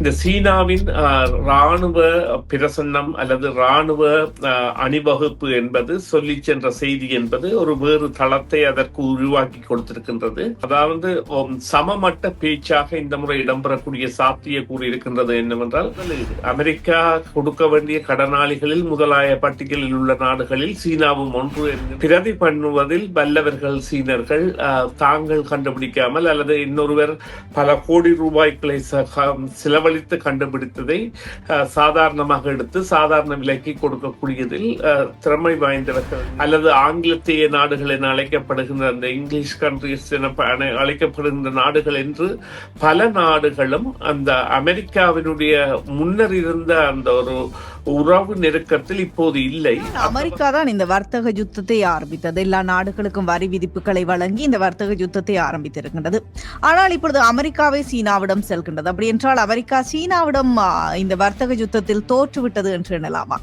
இந்த சீனாவின் ராணுவ பிரசன்னம் அல்லது ராணுவ அணிவகுப்பு என்பது சொல்லி சென்ற செய்தி என்பது ஒரு வேறு தளத்தை அதற்கு உருவாக்கி கொடுத்திருக்கின்றது. அதாவது சமமட்ட பேச்சாக இந்த முறை இடம்பெறக்கூடிய சாத்தியக்கூறு இருக்கின்றது என்னவென்றால் அமெரிக்கா கொடுக்க வேண்டிய கடனாளிகளில் முதலாய பட்டியலில் உள்ள நாடுகளில் சீனாவும் ஒன்று பிரதி பண்ணுவதில் வல்லவர்கள் சீனர்கள் தாங்கள் கண்டுபிடிக்காமல் அல்லது இன்னொருவர் பல கோடி ரூபாய்களை செலவழி செலவழித்து கண்டுபிடித்ததை சாதாரணமாக எடுத்து சாதாரண விலைக்கு கொடுக்கக்கூடியதில் திறமை வாய்ந்தவர்கள் அல்லது ஆங்கிலத்திய நாடுகள் என அழைக்கப்படுகின்ற அந்த இங்கிலீஷ் கண்ட்ரிஸ் என அழைக்கப்படுகின்ற நாடுகள் என்று பல நாடுகளும் அந்த அமெரிக்காவினுடைய முன்னர் இருந்த அந்த ஒரு உறவு நெருக்கத்தில் இப்போது இல்லை. அமெரிக்கா தான் இந்த வர்த்தக யுத்தத்தை ஆரம்பித்தது. எல்லா நாடுகளுக்கும் வரி விதிப்புகளை வழங்கி இந்த வர்த்தக யுத்தத்தை ஆரம்பித்திருக்கின்றது. ஆனால் இப்பொழுது அமெரிக்காவை சீனாவிடம் செல்கின்றது. அப்படி என்றால் அமெரிக்கா சீனாவிடம் இந்த வர்த்தக யுத்தத்தில் தோற்றுவிட்டது என்று எண்ணலாமா?